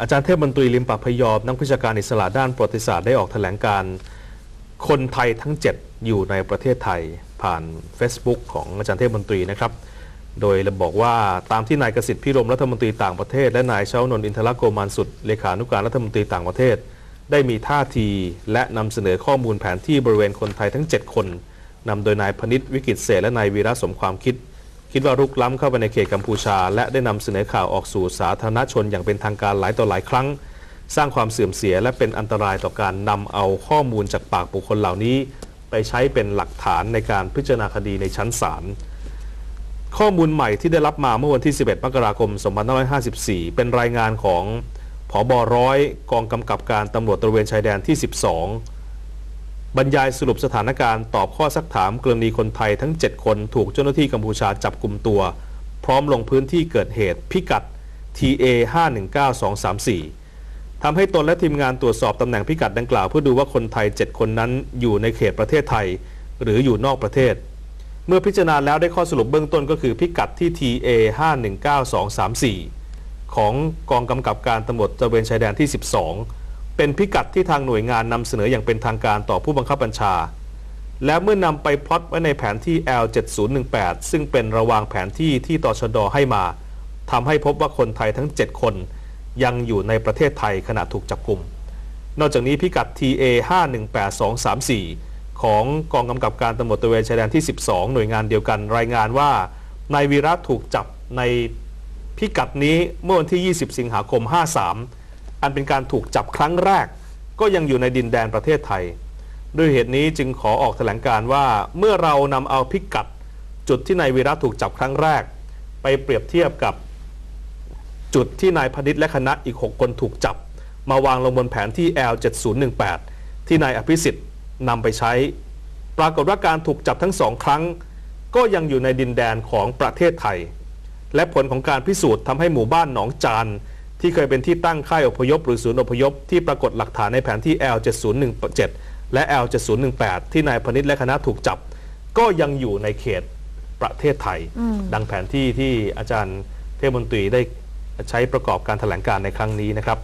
อาจารย์เทพมนตรีลิมปะพยอมนักวิชาการอิสระด้านประวัติศาสตร์ได้ออกแถลงการ์คนไทยทั้ง 7 อยู่ในประเทศไทยผ่าน Facebook ของอาจารย์เทพมนตรีนะครับ โดยระบอกว่าตามที่นายกสิทธิ์พิรมรัฐมนตรีต่างประเทศ และนายเชานนอินทรโกมานสุดเลขานุการรัฐมนตรีต่างประเทศ ได้มีท่าทีและนำเสนอข้อมูลแผนที่บริเวณคนไทยทั้ง 7 คนนำโดยนายพนิษฐ์วิกิตเศรและนายวีระสมความคิด คิดว่ารุกล้ำเข้าไปในเขตกัมพูชา และได้นำเสนอข่าวออกสู่สาธารณชนอย่างเป็นทางการหลายต่อหลายครั้ง สร้างความเสื่อมเสียและเป็นอันตรายต่อการนำเอาข้อมูลจากปากบุคคลเหล่านี้ ไปใช้เป็นหลักฐานในการพิจารณาคดีในชั้นศาลข้อมูลใหม่ที่ได้รับมาเมื่อวันที่ 11 มกราคม 2554 เป็นรายงานของผอบร้อยกองกำกับการตำรวจตระเวนชายแดนที่ 12 บรรยายสรุปสถานการณ์ตอบข้อซักถามกรณีคนไทยทั้ง 7 คนถูกเจ้าหน้าที่กัมพูชาจับกลุ่มตัว พร้อมลงพื้นที่เกิดเหตุพิกัด TA 519234ทำให้ตนและทีมงานตรวจสอบตำแหน่งพิกัดดังกล่าว เพื่อดูว่าคนไทย 7 คนนั้นอยู่ในเขตประเทศไทย หรืออยู่นอกประเทศ เมื่อพิจารณาแล้วได้ข้อสรุปเบื้องต้นก็คือพิกัดที่ TA 519234ของกองกำกับการตำรวจตระเวนชายแดนที่ 12 เป็นพิกัดที่ทางหน่วยงานนำเสนออย่างเป็นทางการต่อผู้บังคับบัญชา และเมื่อนำไปพลอตไว้ในแผนที่ L7018 ซึ่งเป็นระวางแผนที่ที่ตชดให้มาทำให้พบว่าคนไทยทั้ง 7 คน ยังอยู่ในประเทศไทยขณะถูกจับกลุ่ม นอกจากนี้พิกัด TA 518234 ของกองกำกับการตำรวจตระเวนชายแดนที่ 12 หน่วยงานเดียวกันรายงานว่านายวีระถูกจับในพิกัดนี้เมื่อวันที่ 20 สิงหาคม 53 อันเป็นการถูกจับครั้งแรก ก็ยังอยู่ในดินแดนประเทศไทย ด้วยเหตุนี้จึงขอออกแถลงการว่าเมื่อเรานำเอาพิกัดจุดที่นายวีระถูกจับครั้งแรก ไปเปรียบเทียบกับจุดที่นายพนิษฐ์และคณะอีก 6 คนถูกจับ มาวางลงบนแผนที่ L7018 ที่นายอภิสิทธิ์นำไปใช้ ปรากฏว่าการถูกจับทั้งสองครั้ง ก็ยังอยู่ในดินแดนของประเทศไทย และผลของการพิสูจน์ทำให้หมู่บ้านหนองจาน ที่เคยเป็นที่ตั้งค่ายอพยพ หรือศูนย์อพยพ ที่ปรากฏหลักฐานในแผนที่ L7017 และ L7018 ที่นายพนิษฐ์และคณะถูกจับ ก็ยังอยู่ในเขตประเทศไทย ดังแผนที่ที่อาจารย์เทพมนตรีได้ใช้ประกอบการแถลงการในครั้งนี้นะครับ